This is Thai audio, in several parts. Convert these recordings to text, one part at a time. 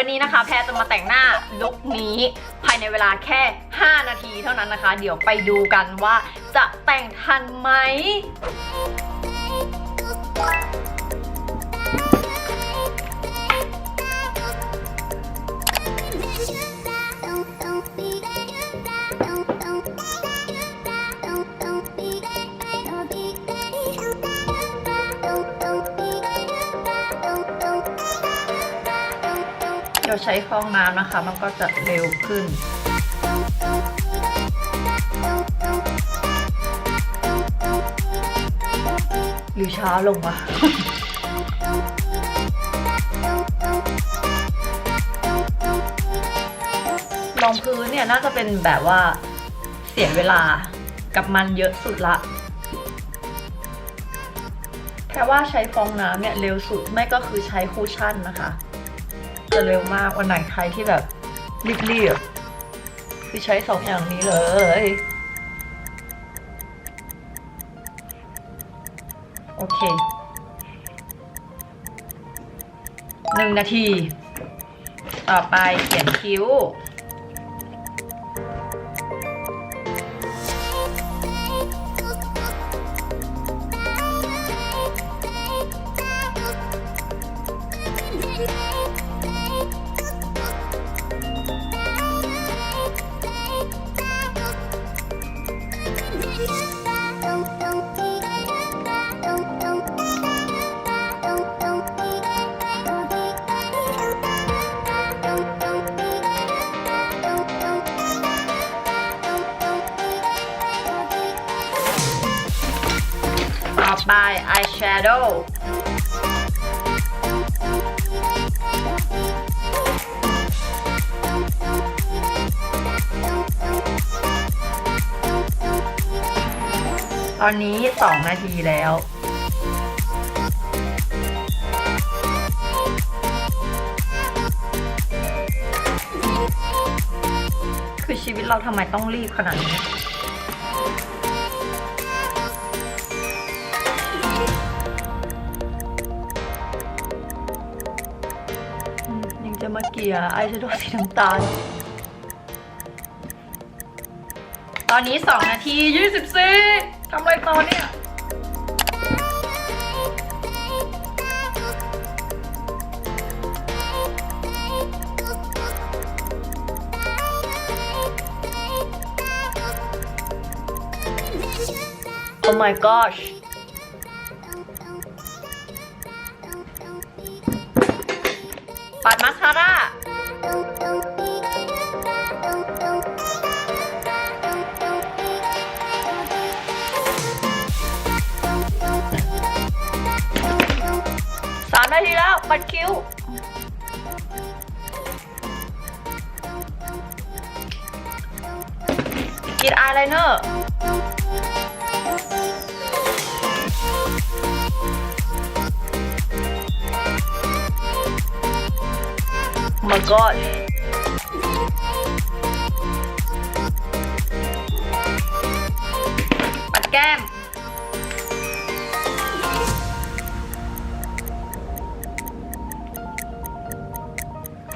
วันนี้นะคะ แพรจะมาแต่งหน้าลุคนี้ ภายในเวลาแค่ 5 นาทีเท่านั้นนะคะ เดี๋ยวไปดูกันว่าจะแต่งทันไหม เดี๋ยวใช้ฟองน้ำนะคะ มันก็จะเร็วขึ้น หรือช้าลงวะรองพื้นเนี่ยน่าจะเป็นแบบว่าเสียเวลากับมันเยอะสุดละแค่ว่าใช้ฟองน้ำเนี่ยเร็วสุด ไม่ก็คือใช้คูชั่นนะคะ จะเร็วมากวันไหนใครที่แบบรีบๆคือใช้สองอย่างนี้เลยโอเคหนึ่งนาที ต่อไปเขียนคิ้ว ต่อไป eyeshadow ตอนนี้ 2 นาทีแล้ว คือชีวิตเราทำไมต้องรีบขนาดนี้ จะมาเกี่ยไอแชโดว์สีน้ำตาล ตอนนี้ 2 นาที 24ทำอะไรต่อเนี่ย Oh my gosh ัดมาสคาร่าสามนาทีแล้วปัดคิ้วกรีดอายไลเนอร์ god ปัดแก้ม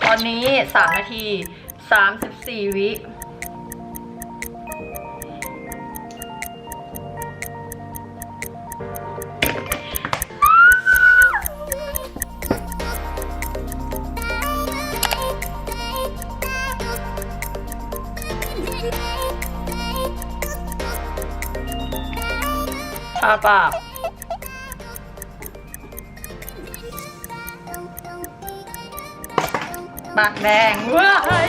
ตอนนี้ 3 นาที 34 วิ ทาปากปากแดงว้าย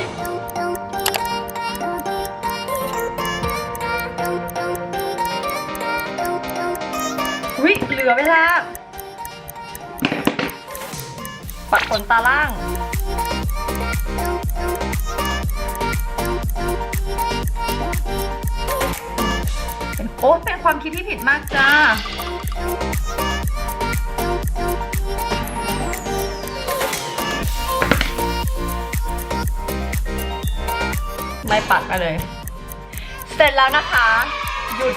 วิเหลือเวลาปัดขนตาล่าง อ้เป็นความคิดที่ผิดมากจ้า ไม่ปัดมาเลย เสร็จแล้วนะคะ หยุด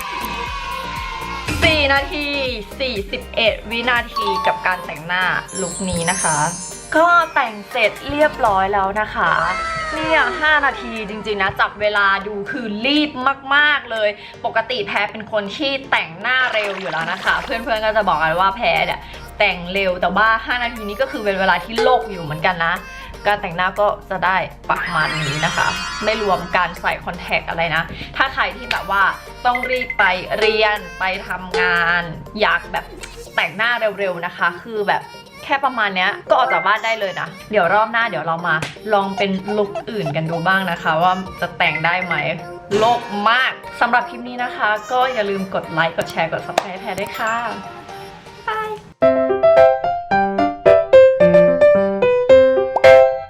4 นาที 41 วินาทีกับการแต่งหน้าลุคนี้นะคะ ก็แต่งเสร็จเรียบร้อยแล้วนะคะเนี่ย5นาทีจริงๆนะ จับเวลาดูคือรีบมากๆเลย ปกติแพ้เป็นคนที่แต่งหน้าเร็วอยู่แล้วนะคะ เพื่อนๆก็จะบอกกันว่าแพ้เนี่ยแต่งเร็วแต่ว่า 5 นาทีนี้ก็คือเป็นเวลาที่โลกอยู่เหมือนกันนะ การแต่งหน้าก็จะได้ประมาณนี้นะคะ ไม่รวมการใส่คอนแทคอะไรนะ ถ้าใครที่แบบว่าต้องรีบไปเรียนไปทำงาน อยากแบบแต่งหน้าเร็วๆนะคะ คือแบบ แค่ประมาณเนี้ยก็ออกจากบ้านได้เลยนะ เดี๋ยวรอบหน้าเดี๋ยวเรามาลองเป็นลุคอื่นกันดูบ้างนะคะ ว่าจะแต่งได้ไหมโลกมากสำหรับคลิปนี้นะคะ ก็อย่าลืมกดไลค์กดแชร์กด subscribe แพรด้วยค่ะ